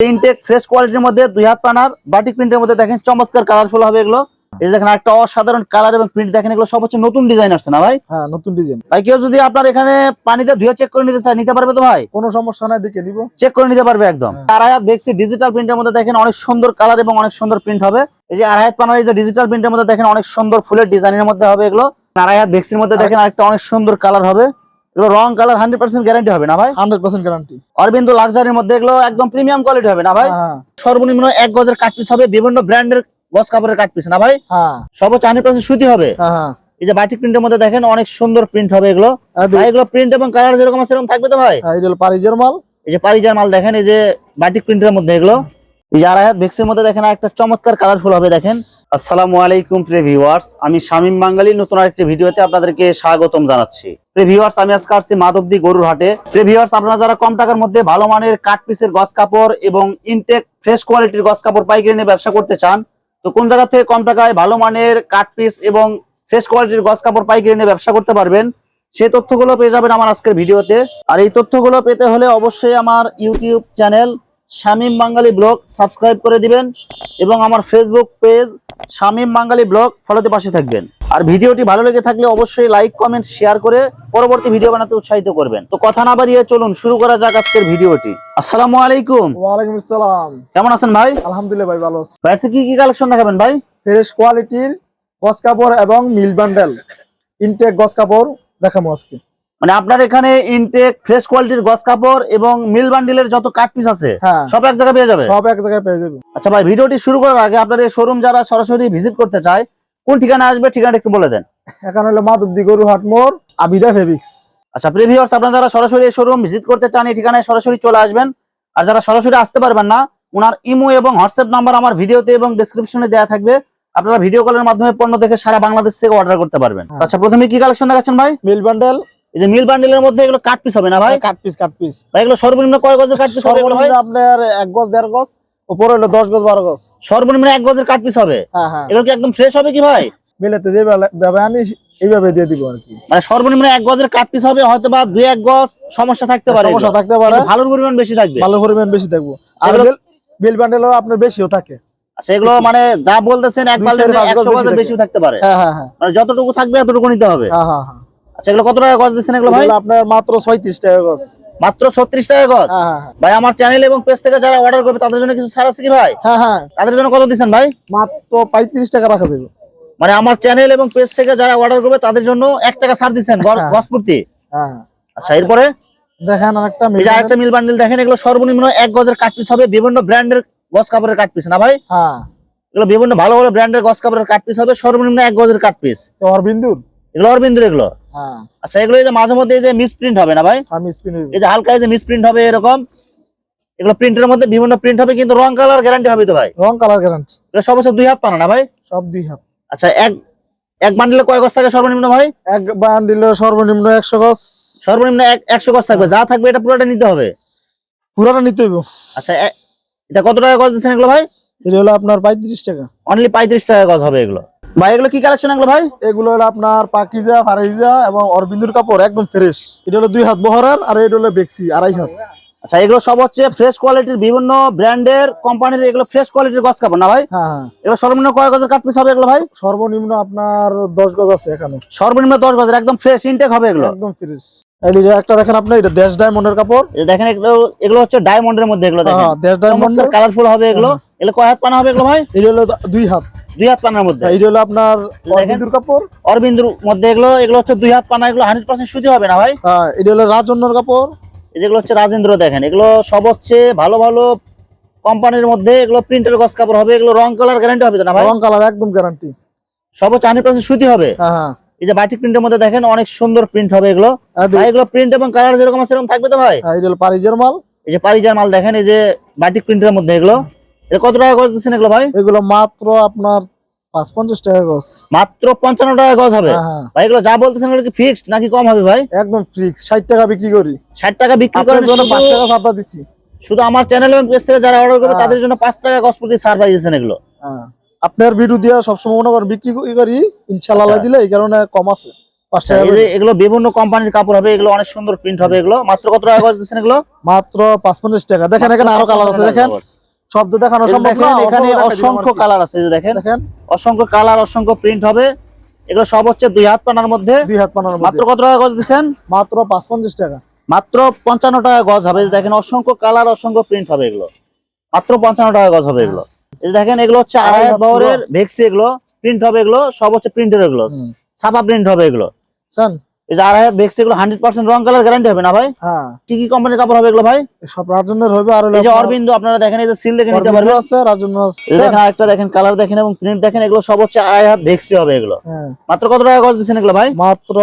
Intact fresh কোয়ালিটির মধ্যে দুই হাত পানার বাটিক প্রিন্টের মধ্যে দেখেন চমৎকার কালারফুল হবে এগুলো। এই দেখেন একটা অসাধারণ কালার এবং প্রিন্ট দেখেন এগুলো সব হচ্ছে নতুন ডিজাইন আসছে না ভাই? হ্যাঁ নতুন ডিজাইন ভাই কেউ যদি আপনার এখানে পানিতে ধুয়ে চেক করে নিতে চায় নিতে পারবে তো ভাই? কোনো সমস্যা নাই দেখে নিব। চেক করে নিতে পারবে একদম। আড়াইহাত ভেক্সি ডিজিটাল প্রিন্টের মধ্যে দেখেন অনেক সুন্দর কালার এবং অনেক সুন্দর প্রিন্ট হবে। এই যে আড়াইহাত পানার এই যে ডিজিটাল প্রিন্টের মধ্যে দেখেন অনেক সুন্দর ফুলের ডিজাইনের মধ্যে হবে এগুলো। আড়াইহাত ভেক্সির মধ্যে দেখেন আরেকটা অনেক সুন্দর কালার হবে। এগুলো রং কালার হান্ড্রেড পার্সেন্ট গ্যারান্টি হবে না ভাই? হান্ড্রেড পার্সেন্ট গ্যারান্টি অরবিন্দু লাক্সারির মধ্যে এগুলো একদম প্রিমিয়াম কোয়ালিটি হবে না ভাই? হ্যাঁ। সর্বনিম্ন এক গজের কাট পিস হবে বিভিন্ন ব্র্যান্ডের গজ কাপড়ের কাট পিস না ভাই? হ্যাঁ। হচ্ছে হান্ড্রেড পার্সেন্ট সুতি হবে। হ্যাঁ এই যে বাটিক প্রিন্টের মধ্যে দেখেন অনেক সুন্দর প্রিন্ট হবে এগুলো। এগুলো প্রিন্ট এবং কালার যেরকম সেরকম থাকবে তো ভাই? পারিজের মাল। এই যে পারিজার মাল দেখেন এই যে বাটিক প্রিন্টের মধ্যে এগুলো। এই ভেক্সের মধ্যে দেখেন একটা চমৎকার কালারফুল হবে, দেখেন। আসসালামু আলাইকুম, প্রিয় ভিউয়ার্স আমি শামীম বাঙালি নতুন আরেকটি ভিডিওতে আপনাদেরকে স্বাগতম জানাচ্ছি। ভিউয়ার্স আমি আজকে আসছি মাধবদী গরুর হাটে। প্রিয় ভিউয়ার্স আপনারা যারা কম টাকার মধ্যে ভালো মানের কাট পিসের গস কাপড় এবং ইনটেক ফ্রেশ কোয়ালিটির গস কাপড় পাইকারি নিয়ে ব্যবসা করতে চান, তো কোন জায়গা থেকে কম টাকায় ভালো মানের কাট পিস এবং ফ্রেশ কোয়ালিটির গস কাপড় পাইকারি নিয়ে ব্যবসা করতে পারবেন সেই তথ্যগুলো পেয়ে যাবেন আমার আজকের ভিডিওতে। আর এই তথ্যগুলো পেতে হলে অবশ্যই আমার YouTube channel Shamim Bangali blog subscribe করে দিবেন এবং আমার Facebook page Shamim Bangali blog ফলোতে পাশে থাকবেন। আর ভিডিওটি ভালো লেগে থাকলে অবশ্যই লাইক কমেন্ট শেয়ার করে পরবর্তী ভিডিও বানাতে উৎসাহিত করবেন। তো কথা না বাড়িয়ে চলুন শুরু করা যাক আজকের ভিডিওটি। আসসালামু আলাইকুম। ওয়ালাইকুম আসসালাম। কেমন আছেন ভাই? আলহামদুলিল্লাহ ভাই ভালো আছি। ভাই কি কি কালেকশন দেখাবেন ভাই? ফ্রেশ কোয়ালিটির গস কাপড় এবং মিল বান্ডেল ইনটেক গস কাপড় দেখাবো আজকে। মানে আপনার এখানে ইনটেক ফ্রেশ কোয়ালিটির গস কাপড় এবং মিল বান্ডিলের যত কাট পিস আছে হ্যাঁ। সব এক জায়গায় পেয়ে যাবে? সব এক জায়গায় পেয়ে যাবে। আচ্ছা ভাই ভিডিওটি শুরু করার আগে আপনার এই শোরুম যারা সরাসরি ভিজিট করতে চায় কোন ঠিকানা আসবে ঠিকানাটা একটু বলে দেন। এখানে হলো মাধবদী গরু হাট মোড় আবিদা ফেবিক্স আচ্ছা প্রিভিউয়ার্স আপনারা যারা সরাসরি এই শোরুম ভিজিট করতে চান এই ঠিকানায় সরাসরি চলে আসবেন। আর যারা সরাসরি আসতে পারবেন না ওনার ইমো এবং হোয়াটসঅ্যাপ নাম্বার আমার ভিডিওতে এবং ডেসক্রিপশনে দেওয়া থাকবে। আপনারা ভিডিও কলের মাধ্যমে পণ্য দেখে সারা বাংলাদেশ থেকে অর্ডার করতে পারবেন। হ্যাঁ। আচ্ছা প্রথমে কি কালেকশন দেখাচ্ছেন ভাই? মিল বান্ডেল এই যে মিল বান্ডেলের মধ্যে এগুলো কাট পিস হবে না ভাই? Cut piece cut piece. ভাই এগুলো সর্বনিম্ন কয় গজের কাট পিস হবে এগুলো ভাই? আপনার এক গজ দেড় গজ উপরে হলো দশ গজ বারো গজ। সর্বনিম্ন এক গজের কাট পিস হবে? হ্যাঁ হ্যাঁ। এগুলো কি একদম ফ্রেশ হবে কি ভাই? মিলেতে যে ভাবে আনি এইভাবে দিয়ে দিব আর কি। মানে সর্বনিম্ন এক গজের কাট পিস হবে হয়তো বা দুই এক গজ সমস্যা থাকতে পারে সমস্যা থাকতে পারে। ভালোর পরিমাণ বেশি থাকবে। ভালো পরিমাণ বেশি থাকব। আর সেগুলো- বিল- বান্ডেলও আপনার বেশিও থাকে। আচ্ছা এগুলো মানে যা বলতেছেন এক বাল্টি চার পাঁচ গজ একশো বেশি গজের বেশিও থাকতে পারে। হ্যাঁ হ্যাঁ হ্যাঁ। মানে যতটুকু থাকবে এতটুকু নিতে হবে। হ্যাঁ হ্যাঁ হ্যাঁ। আচ্ছা এগুলো কত টাকা গজ দিচ্ছেন এগুলো ভাই? আপনার মাত্র ছয়ত্রিশ টাকা গজ। মাত্র ছত্রিশ টাকা গজ? হ্যাঁ হ্যাঁ ভাই আমার চ্যানেল এবং পেজ থেকে যারা অর্ডার করবে তাদের জন্য কিছু ছাড় আছে কি ভাই? হ্যাঁ হ্যাঁ। তাদের জন্য কত দিচ্ছেন ভাই? মাত্র পঁয়ত্রিশ টাকা রাখা যাবে। মানে আমার চ্যানেল এবং পেজ থেকে যারা অর্ডার করবে তাদের জন্য এক টাকা ছাড় দিচ্ছেন হ্যাঁ। গজ প্রতি? হ্যাঁ আচ্ছা এরপরে? দেখেন আরেকটা আরেকটা মিল বান্ডিল দেখেন এগুলো সর্বনিম্ন এক গজের কাট পিস হবে বিভিন্ন ব্র্যান্ডের গজ কাপড়ের কাট পিস না ভাই? হ্যাঁ। এগুলো বিভিন্ন ভালো ভালো ব্র্যান্ডের গজ কাপড়ের কাট পিস হবে সর্বনিম্ন এক গজের কাট পিস তো অরবিন্দুর? এগুলো অরবিন্দুর এগুলো? হ্যাঁ আচ্ছা এগুলো যে মাঝে মধ্যে যে মিস প্রিন্ট হবে না ভাই? স্পিন এই যে হালকা যে মিস প্রিন্ট হবে এরকম এগুলো প্রিন্টের মধ্যে বিভিন্ন প্রিন্ট হবে কিন্তু রং কালার গ্যারান্টি হবে তো ভাই? রং কালার গ্যারান্টি এগুলো সব দুই হাত পানা না ভাই? সব দুই হাত। আচ্ছা এক এক বান্ডিলে কয় গজ থাকে সর্বনিম্ন ভাই? এক বান্ডিল সর্বনিম্ন একশো গজ। সর্বনিম্ন এক একশো গজ থাকবে যা থাকবে এটা পুরোটা নিতে হবে? পুরাটা নিতে হইব। আচ্ছা এটা কত টাকা গজ দিচ্ছেন এগুলো ভাই? এটা হলো আপনার পঁয়ত্রিশ টাকা। অনলি পঁয়ত্রিশ টাকা গজ হবে এগুলো। ভাই এগুলো কি কালেকশন এগুলো ভাই? এগুলো হলো আপনার পাকিজা ফারাইজা এবং অরবিন্দুর কাপড় একদম ফ্রেশ এটা হলো দুই হাত বহরের আর এটা হলো বেক্সি আড়াই হাত। আচ্ছা এগুলো সব হচ্ছে ফ্রেশ কোয়ালিটির বিভিন্ন ব্র্যান্ডের কোম্পানির এগুলো ফ্রেশ কোয়ালিটির গজ কাপড় না ভাই? হ্যাঁ হ্যাঁ। এগুলো সর্বনিম্ন কয় গজের কাট পিস হবে এগুলো ভাই? সর্বনিম্ন আপনার দশ গজ আছে এখানে। সর্বনিম্ন দশ গজের একদম ফ্রেশ ইনটেক হবে এগুলো? একদম ফ্রেশ একটা দেখেন আপনি এটা ডায়মন্ডের কাপড়। দেখেন এগুলো এগুলো হচ্ছে ডায়মন্ডের মধ্যে এগুলো দেখেন। হ্যাঁ দেশ ডায়মন্ডের কালারফুল হবে এগুলো। এগুলো কয় হাত পানা হবে এগুলো ভাই? এটা হলো দুই হাত। দুই হাত পানার মধ্যে? এটা হলো আপনার অরবিন্দুর কাপড়। অরবিন্দুর মধ্যে এগুলো এগুলো হচ্ছে দুই হাত পানা এগুলো হান্ড্রেড পার্সেন্ট সুতি হবে না ভাই? হ্যাঁ এটা হলো রাজন্যর কাপড়। এই যেগুলো হচ্ছে রাজেন্দ্র দেখেন এগুলো সব হচ্ছে ভালো ভালো কোম্পানির মধ্যে এগুলো প্রিন্টের গস কাপড় হবে এগুলো রং কালার গ্যারান্টি হবে না ভাই? রং কালার একদম গ্যারান্টি সব হচ্ছে হান্ড্রেড পার্সেন্ট সুতি হবে? হ্যাঁ হ্যাঁ। এই যে বাটিক প্রিন্টের মধ্যে দেখেন অনেক সুন্দর প্রিন্ট হবে এগুলো। আর ভাই এগুলো প্রিন্ট এবং কালার যেরকম সেরকম থাকবে তো ভাই? হ্যাঁ, পারিজের মাল। এই যে পারিজার মাল দেখেন এই যে বাটিক প্রিন্টের মধ্যে এগুলো। এটা কত টাকা গজ দিচ্ছেন এগুলো ভাই? এগুলো মাত্র আপনার পাঁচ পঞ্চাশ টাকা গজ। মাত্র পঞ্চান্ন টাকা গজ হবে? হ্যাঁ হ্যাঁ। ভাই এগুলো যা বলতেছেন এগুলো কি ফিক্সড নাকি কম হবে ভাই? একদম ফিক্স ষাট টাকা বিক্রি করি। ষাট টাকা বিক্রি আপনার জন্য পাঁচ টাকা ছাড়টা দিচ্ছি। শুধু আমার চ্যানেল এবং পেজ থেকে যারা অর্ডার করবে হ্যাঁ। তাদের জন্য পাঁচ টাকা গজ প্রতি ছাড় এগুলো। আপনার ভিডিও দিয়া সবসময় মনে করেন বিক্রি করি ইনশাল্লাহ আচ্ছা। দিলে এই কারণে কম আছে। আচ্ছা, এগুলো বিভিন্ন কোম্পানির কাপড় হবে এগুলো অনেক সুন্দর প্রিন্ট হবে এগুলো। মাত্র কত টাকা গজ দিচ্ছেন এগুলো? মাত্র পাঁচ পঞ্চাশ টাকা। দেখেন এখানে আরও কালার আছে দেখেন। শব্দ দেখানো সম্ভব না এখানে অসংখ্য কালার আছে যে দেখেন। অসংখ্য কালার অসংখ্য প্রিন্ট হবে। এগুলো সব হচ্ছে দুই হাত পানার মধ্যে। দুই হাত পানার মাত্র কত টাকা গজ দিচ্ছেন? মাত্র পাঁচ পঞ্চাশ টাকা। মাত্র পঞ্চান্ন টাকা গজ হবে। দেখেন অসংখ্য কালার অসংখ্য প্রিন্ট হবে এগুলো। মাত্র পঞ্চান্ন টাকা গজ হবে এগুলো। এই যে দেখেন এগুলো হচ্ছে আড়াই হাত বহরের ভেক্সি এগুলো। প্রিন্ট হবে এগুলো সব হচ্ছে প্রিন্টের এগুলো। ছাপা প্রিন্ট হবে এগুলো? এই যে আড়াই হাত ভেক্সি এগুলো হান্ড্রেড পার্সেন্ট রং কালার গ্যারান্টি হবে না ভাই? হ্যাঁ। কি কি কোম্পানির কাপড় হবে এগুলো ভাই? সব রাজনের হবে আর এই যে অরবিন্দু আপনারা দেখেন এই যে সিল দেখে নিতে পারবেন। আছে রাজন্য আছে। এই যে দেখেন আরেকটা দেখেন কালার দেখেন এবং প্রিন্ট দেখেন এগুলো সব হচ্ছে আড়াই হাত ভেক্সি হবে এগুলো। মাত্র কত টাকা গজ দিচ্ছেন এগুলো ভাই? মাত্র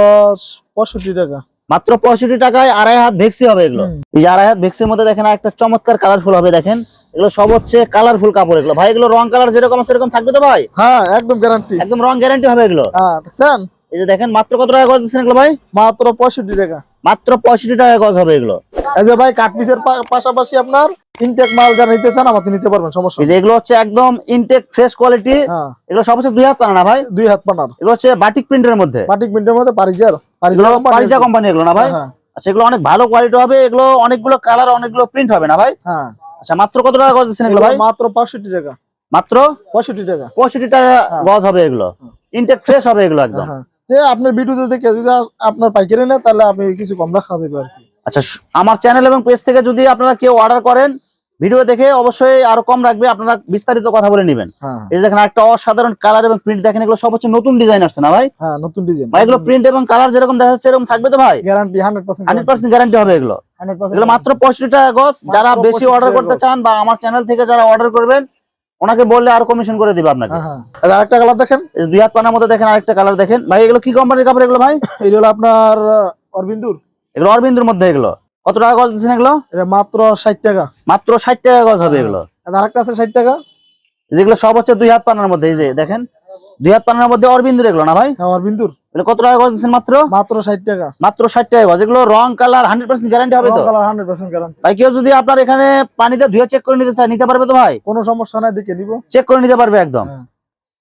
পঁয়ষট্টি টাকা। মাত্র পঁয়ষট্টি টাকায় আড়াই হাত ভেক্সি হবে এগুলো। এই যে আড়াই হাত ভেক্সির মধ্যে দেখেন একটা চমৎকার কালারফুল হবে দেখেন। এগুলো সব হচ্ছে কালারফুল কাপড় এগুলো। ভাই এগুলো রং কালার যেরকম সেরকম থাকবে তো ভাই? হ্যাঁ একদম গ্যারান্টি একদম রং গ্যারান্টি হবে এগুলো। হ্যাঁ দেখছেন? এই যে দেখেন মাত্র কত টাকা গজ দিচ্ছেন এগুলো ভাই? মাত্র পঁয়ষট্টি টাকা। মাত্র পঁয়ষট্টি টাকা গজ হবে এগুলো। এই যে ভাই কাঠ পিসের পা- পাশাপাশি আপনার ইনটেক মাল যা নিতে চান আমাকে নিতে পারবেন সমস্যা এই যে এগুলো হচ্ছে একদম ইনটেক ফ্রেশ কোয়ালিটি হ্যাঁ। এগুলো সব হচ্ছে দুই হাত পানা না ভাই? দুই হাত পানার। এগুলো হচ্ছে বাটিক প্রিন্টের মধ্যে। বাটিক মিন্টের মধ্যে পারিজার পারিজা কোম্পানি এগুলো। না ভাই? হ্যাঁ আচ্ছা এগুলো অনেক ভালো কোয়ালিটি হবে এগুলো অনেকগুলো কালার অনেকগুলো প্রিন্ট হবে না ভাই? হ্যাঁ। আচ্ছা মাত্র কত টাকা গজ দিচ্ছেন এগুলো ভাই? মাত্র পঁয়ষট্টি টাকা। মাত্র পঁয়ষট্টি টাকা। পঁয়ষট্টি টাকা হ্যাঁ। গজ হবে এগুলো। ইনটেক ফ্রেশ হবে এগুলো একদম। হ্যাঁ। যে আপনার ভিডিওতে দেখে যদি আপনার পাইকারি নেয় তাহলে আপনি কিছু কম রাখা যাবে আর কি। আচ্ছা আমার চ্যানেল এবং পেজ থেকে যদি আপনারা কেউ অর্ডার করেন ভিডিও দেখে অবশ্যই আরও কম রাখবে আপনারা বিস্তারিত কথা বলে নেবেন। হ্যাঁ। এই দেখেন একটা অসাধারণ কালার এবং প্রিন্ট দেখেন এগুলো সব হচ্ছে নতুন ডিজাইন আসছে না ভাই? হ্যাঁ নতুন ডিজাইন ভাই এগুলো প্রিন্ট এবং কালার যেরকম দেখা যাচ্ছে এরকম থাকবে তো ভাই? Guarantee hundred percent hundred percent guarantee হবে এগুলো। এগুলো মাত্র পঁয়ষট্টি টাকা গজ। যারা বেশি অর্ডার করতে চান বা আমার চ্যানেল থেকে যারা অর্ডার করবেন ওনাকে বললে আর কমিশন করে দিবে আপনাকে। হ্যাঁ হ্যাঁ। আর আরেকটা কালার দেখেন। এই দুই হাত পানার মধ্যে দেখেন আরেকটা কালার দেখেন। ভাই এগুলো কি কোম্পানির কাপড় এগুলো ভাই? এগুলো হলো আপনার অরবিন্দুর। এগুলো অরবিন্দুর মধ্যে এগুলো। কত টাকা গজ দিচ্ছেন এগুলো? এটা মাত্র ষাট টাকা। মাত্র ষাট টাকা গজ হবে এগুলো। আর আরেকটা আছে ষাট টাকা। যেগুলো সব হচ্ছে দুই হাত পানার মধ্যে এই যে দেখেন। দুই হাত পানার মধ্যে অরবিন্দুর এগুলো না ভাই? হ্যাঁ অরবিন্দুর এগুলো কত টাকা গজ দিচ্ছেন মাত্র? মাত্র ষাট টাকা। মাত্র ষাট টাকা গজ। এগুলো রং কালার হান্ড্রেড পার্সেন্ট গ্যারান্টি হবে তো? হান্ড্রেড পার্সেন্ট গ্যারান্টি ভাই কেউ যদি আপনার এখানে পানিতে ধুয়ে চেক করে নিতে চায় নিতে পারবে তো ভাই? কোনো সমস্যা নাই দেখে নিব। চেক করে নিতে পারবে একদম। হ্যাঁ।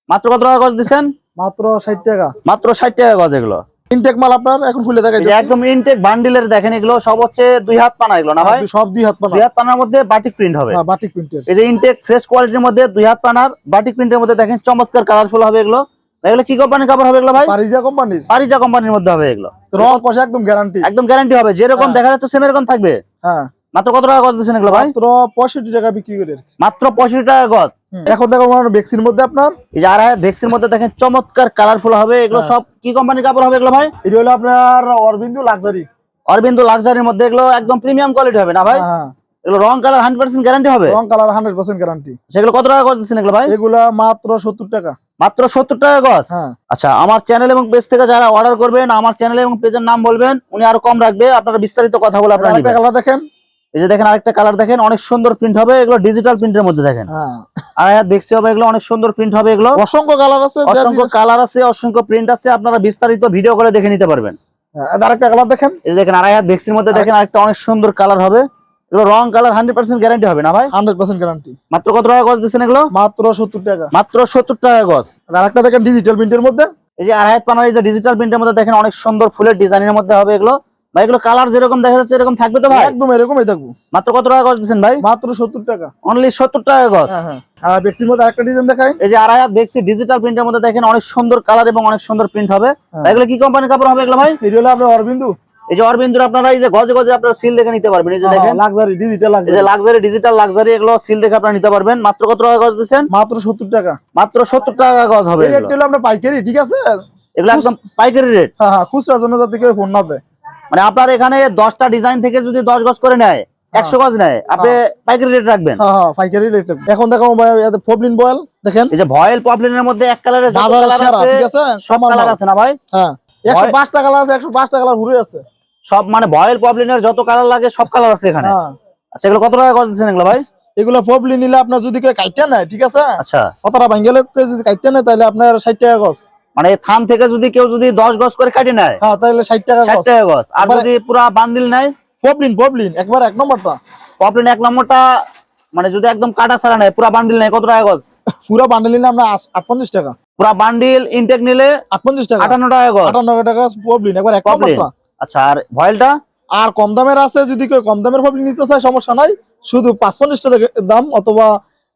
মাত্র কত টাকা গজ দিচ্ছেন? মাত্র ষাট টাকা। মাত্র ষাট টাকা গজ এগুলো। ইনটেক মাল আপনার এখন খুলে দেখাই একদম ইনটেক বান্ডিলের দেখেন এগুলো সব হচ্ছে দুই হাত পানা এগুলো না ভাই? সব দুই হাত পানা। দুই হাত পানার মধ্যে বাটিক প্রিন্ট হবে। হ্যাঁ বাটিক প্রিন্টের এই যে ইনটেক ফ্রেশ কোয়ালিটির মধ্যে দুই হাত পানার বাটিক প্রিন্টের মধ্যে দেখেন চমৎকার কালারফুল হবে এগুলো। এগুলো কি কোম্পানির কাপড় হবে এগুলো ভাই? পারিজা কোম্পানির পারিজা কোম্পানির মধ্যে হবে এগুলো। রং কষা একদম গ্যারান্টি একদম গ্যারান্টি হবে। যেরকম হ্যাঁ। দেখা যাচ্ছে সেম এরকম থাকবে। হ্যাঁ। মাত্র কত টাকা গজ দিচ্ছেন এগুলো ভাই? মাত্র পঁয়ষট্টি টাকা বিক্রি করে মাত্র পঁয়ষট্টি টাকা গজ? এখন দেখো আমার ভ্যাকসিন মধ্যে আপনার? এই যে আড়াই ভেক্সির মধ্যে দেখেন চমৎকার কালারফুল হবে। এগুলো হ্যাঁ। সব কি কোম্পানির কাপড় হবে এগুলো ভাই? এটা হলো আপনার অরবিন্দু লাক্সারি। অরবিন্দু লাক্সারির মধ্যে এগুলো একদম প্রিমিয়াম কোয়ালিটি হবে না ভাই? হ্যাঁ। এগুলো রং কালার হান্ড্রেড পার্সেন্ট গ্যারান্টি হবে? রং কালার হান্ড্রেড পার্সেন্ট গ্যারান্টি সেগুলো কত টাকা গজ দিচ্ছেন এগুলো ভাই? এগুলা মাত্র সত্তর টাকা। মাত্র সত্তর টাকা গজ? হ্যাঁ। আচ্ছা আমার চ্যানেল এবং পেজ থেকে যারা অর্ডার করবেন আমার চ্যানেল এবং পেজের নাম বলবেন উনি আরও কম রাখবে। আপনারা বিস্তারিত কথা বলে আপনারা দেখেন। এই যে দেখেন আরেকটা কালার দেখেন অনেক সুন্দর প্রিন্ট হবে এগুলো ডিজিটাল প্রিন্টের মধ্যে দেখেন। হ্যাঁ। আর হাত দেখছি হবে এগুলো অনেক সুন্দর প্রিন্ট হবে এগুলো। অসংখ্য কালার আছে অসংখ্য কালার আছে অসংখ্য প্রিন্ট আছে আপনারা বিস্তারিত ভিডিও করে দেখে নিতে পারবেন। হ্যাঁ, আরেকটা কালার দেখেন। এই দেখেন আড়াই হাত ভেক্সির মধ্যে দেখেন আরেকটা অনেক সুন্দর কালার হবে। এগুলো রং কালার হান্ড্রেড পার্সেন্ট গ্যারান্টি হবে না ভাই? হান্ড্রেড পার্সেন্ট গ্যারান্টি মাত্র কত টাকা গজ দিচ্ছেন এগুলো? মাত্র সত্তর টাকা। মাত্র সত্তর টাকা গজ। আর আরেকটা দেখেন ডিজিটাল প্রিন্টের মধ্যে। এই যে আড়াই হাত পানার এই যে ডিজিটাল প্রিন্টের মধ্যে দেখেন অনেক সুন্দর ফুলের ডিজাইনের মধ্যে হবে এগুলো। ভাই এগুলো কালার যেরকম দেখা যাচ্ছে এরকম থাকবে তো ভাই? একদম এরকমই থাকব। মাত্র কত টাকা গজ দিচ্ছেন ভাই? মাত্র সত্তর টাকা। অনলি সত্তর টাকা গজ? হ্যাঁ হ্যাঁ। আর ভ্যাকসিন মধ্যে আরেকটা ডিজাইন দেখাই। এই যে আড়াই হাত ভেক্সি ডিজিটাল প্রিন্টের মধ্যে দেখেন অনেক সুন্দর কালার এবং অনেক সুন্দর প্রিন্ট হবে। হ্যাঁ। এগুলো কি কোম্পানির কাপড় হবে এগুলো ভাই? এটা হলো আপনার অরবিন্দু। এই যে অরবিন্দুর আপনারা এই যে গজে গজে আপনারা সিল দেখে নিতে পারবেন। এই যে দেখেন। লাক্সারি ডিজিটাল এই যে লাক্সারি ডিজিটাল লাক্সারি এগুলো সিল দেখে আপনারা নিতে পারবেন। মাত্র কত টাকা গজ দিচ্ছেন মাত্র সত্তর টাকা। মাত্র সত্তর টাকা গজ হবে এগুলো। রেটটা হলো আপনার পাইকারি ঠিক আছে? এগুলো একদম পাইকারি রেট হ্যাঁ হ্যাঁ খুচরার জন্য যাতে কেউ ফোন না দেয়। মানে আপনার এখানে দশটা ডিজাইন থেকে যদি দশ গজ করে নেয় একশো গজ নেয় আপনি পাইকারি রেট রাখবেন? হ্যাঁ হ্যাঁ পাইকারি রেট এখন দেখো বয়েল দেখেন। এই যে ভয়েল পপলিনের মধ্যে এক কালারের সব কালার আছে না ভাই? হ্যাঁ একশো পাঁচটা কালার আছে একশো পাঁচটা কালার ঘুরে আছে। সব মানে ভয়েল পপলিনের যত কালার লাগে সব কালার আছে এখানে। হ্যাঁ। আচ্ছা এগুলো কত টাকা গজ দিচ্ছেন এগুলো ভাই? এগুলো ফবলি নিলে আপনার যদি কেউ কাইটা নেয় ঠিক আছে? আচ্ছা। কতটা ভাঙ্গেলে যদি কাইটা নেয় তাহলে আপনার ষাট টাকা গছ মানে থান থেকে যদি কেউ যদি দশ গজ করে কাটি নেয় হ্যাঁ তাহলে ষাট টাকা ষাট টাকা গজ। আর যদি পুরা বান্ডিল নেয়? পপলিন পপলিন একবার এক নম্বরটা। পপলিন এক নম্বরটা মানে যদি একদম কাটা ছাড়া নেয় পুরা বান্ডিল নেয় কত টাকা গজ? পুরো বান্ডেল নিলে আমরা আটপঞ্চাশ টাকা। পুরা বান্ডিল ইনটেক নিলে আটপঞ্চাশ টাকা। আটান্ন টাকা গজ। আটান্ন টাকা পবলিন একবার এক। নম্বরটা। আচ্ছা আর ভয়েলটা? আর কম দামের আছে যদি কেউ কম দামের পবলিন নিতে চায় সমস্যা নাই। শুধু পাঁচ পঞ্চাশ টাকা দাম অথবা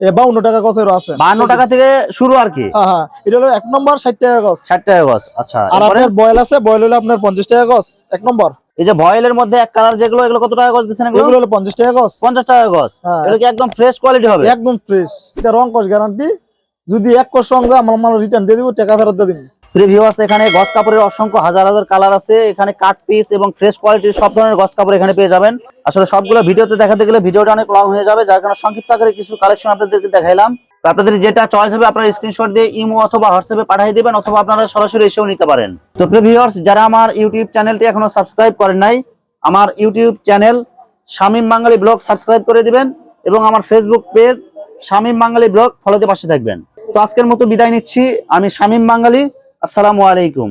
বাউন্ন টাকা গছেরও আছে। বাহান্ন টাকা থেকে শুরু আর কি? হ্যাঁ হ্যাঁ। এটা হলো এক নম্বর ষাট টাকা গছ। ষাট টাকা গছ আচ্ছা। আর আপনার বয়েল আছে বয়েল হলো আপনার পঞ্চাশ টাকা গছ এক নম্বর। এই যে ভয়েলের মধ্যে এক কালার যেগুলো এগুলো কত টাকা গছ দিচ্ছেন এগুলো? হলো পঞ্চাশ টাকা গছ। পঞ্চাশ টাকা গজ হ্যাঁ। এগুলো কি একদম ফ্রেশ কোয়ালিটি হবে? একদম ফ্রেশ এটা রং কস গ্যারান্টি যদি এক কোষ রং যায় আমার রিটার্ন দিয়ে দিব টাকা ফেরত দিয়ে দিব। প্রিভিউয়ার্স এখানে গস কাপড়ের অসংখ্য হাজার হাজার কালার আছে। এখানে কাট পিস এবং ফ্রেশ কোয়ালিটির সব ধরনের গস কাপড় এখানে পেয়ে যাবেন। আসলে সবগুলো ভিডিওতে দেখাতে গেলে ভিডিওটা অনেক লং হয়ে যাবে, যার কারণে সংক্ষিপ্ত আকারে কিছু কালেকশন আপনাদেরকে দেখাইলাম। আপনাদের যেটা চয়েস হবে, আপনারা স্ক্রিনশট দিয়ে ইমো অথবা হোয়াটসঅ্যাপে পাঠিয়ে দিবেন অথবা আপনারা সরাসরি এসেও নিতে পারেন। তো প্রিভিউয়ার্স যারা আমার ইউটিউব চ্যানেলটি এখনও সাবস্ক্রাইব করেন নাই, আমার YouTube channel Shamim Bangali blog subscribe করে দিবেন এবং আমার Facebook page Shamim Bangali blog ফলোতে পাশে থাকবেন। তো আজকের মতো বিদায় নিচ্ছি। আমি শামীম বাঙালি আসসালামু আলাইকুম।